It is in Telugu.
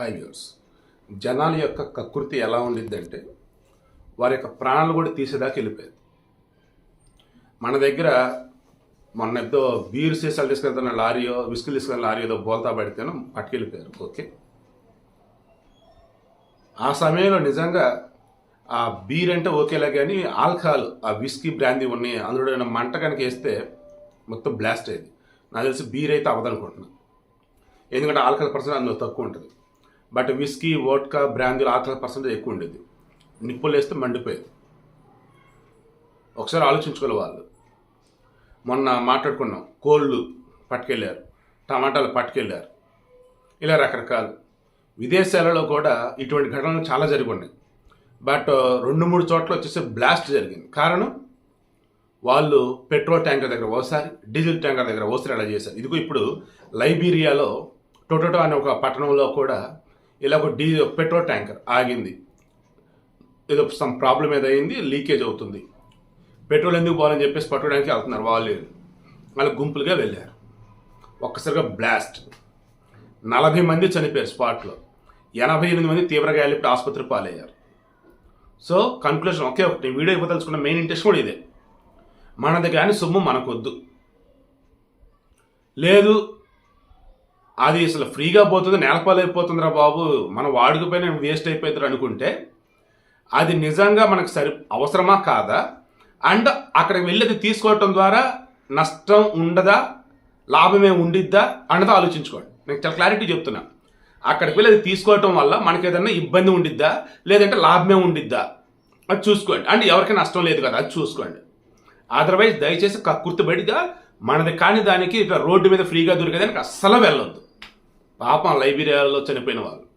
High years. జనాల యొక్క కకృతి ఎలా ఉండిద్దంటే వారి యొక్క ప్రాణాలు కూడా తీసేదాకా వెళ్ళిపోయేది. మన దగ్గర మొన్న ఏదో బీర్ సీసాలు తీసుకెళ్తున్న లారీయో విస్కిల్ తీసుకెళ్ళిన లారీ ఏదో బోల్తా పడితేనో పట్టుకెళ్ళిపోయారు. ఓకే. ఆ సమయంలో నిజంగా ఆ బీర్ అంటే ఓకేలా కానీ ఆల్కహాల్ ఆ విస్కీ బ్రాందీ ఉన్నాయి. అందులో మంట కనుక వేస్తే మొత్తం బ్లాస్ట్ అయ్యేది. నాకు తెలిసి బీర్ అయితే అవ్వదనుకుంటున్నాను ఎందుకంటే ఆల్కహాల్ పర్సెంట్ అందులో తక్కువ ఉంటుంది. బట్ విస్కీ వోడ్కా బ్రాందీలు ఆల్కహాల్ పర్సెంటేజ్ ఎక్కువ ఉండేది. నిప్పులు వేస్తే మండిపోయేది. ఒకసారి ఆలోచించుకోవాలి వాళ్ళు. మొన్న మాట్లాడుకున్నాం. కోళ్ళు పట్టుకెళ్ళారు. టమాటాలు పట్టుకెళ్ళారు. ఇలా రకరకాలు. విదేశాలలో కూడా ఇటువంటి ఘటనలు చాలా జరిగి ఉన్నాయి. బట్ రెండు మూడు చోట్ల వచ్చేసి బ్లాస్ట్ జరిగింది. కారణం? వాళ్ళు పెట్రోల్ ట్యాంకర్ దగ్గర ఓసారి డీజిల్ ట్యాంకర్ దగ్గర ఓసారి అలా చేశారు. ఇదిగో ఇప్పుడు లైబీరియాలో టొటోటో అనే ఒక పట్టణంలో కూడా ఇలా ఒక డీ పెట్రోల్ ట్యాంకర్ ఆగింది. ఏదో సమ్ ప్రాబ్లం ఏదైంది లీకేజ్ అవుతుంది. పెట్రోల్ ఎందుకు పోవాలని చెప్పేసి పట్టడానికి వెళ్తున్నారు వాళ్ళు. వాళ్ళు గుంపులుగా వెళ్ళారు. ఒక్కసారిగా బ్లాస్ట్ నలభై మంది చనిపోయారు స్పాట్లో ఎనభై ఎనిమిది మంది తీవ్రంగా వెళ్ళి ఆసుపత్రి పాలయ్యారు. సో కన్క్లూషన్ ఒకే ఒకటి. వీడియో ఇవ్వదలుచుకున్న మెయిన్ ఇంట్రెస్ట్ కూడా ఇదే. మనది కానీ సొమ్ము మనకొద్దు. లేదు అది అసలు ఫ్రీగా పోతుంది నేలపాలైపోతుందిరా బాబు. మన వాడుకపోయినా వేస్ట్ అయిపోతుంది అనుకుంటే అది నిజంగా మనకు సరి అవసరమా కాదా? అండ్ అక్కడికి వెళ్ళి అది తీసుకోవటం ద్వారా నష్టం ఉండదా? లాభమే ఉండిద్దా? అన్నది ఆలోచించుకోండి. నేను చాలా క్లారిటీ చెప్తున్నా. అక్కడికి వెళ్ళి అది తీసుకోవటం వల్ల మనకి ఏదైనా ఇబ్బంది ఉండిద్దా? లేదంటే లాభమే ఉండిద్దా? అది చూసుకోండి. అంటే ఎవరికి నష్టం లేదు కదా అది చూసుకోండి. అదర్వైజ్ దయచేసి కక్కుర్తిబడిగా మనది కాని దానికి ఇట్లా రోడ్డు మీద ఫ్రీగా దొరికేదానికి అస్సలు వెళ్ళొద్దు. పాపం లైబ్రరీలో చనిపోయిన వాళ్ళు.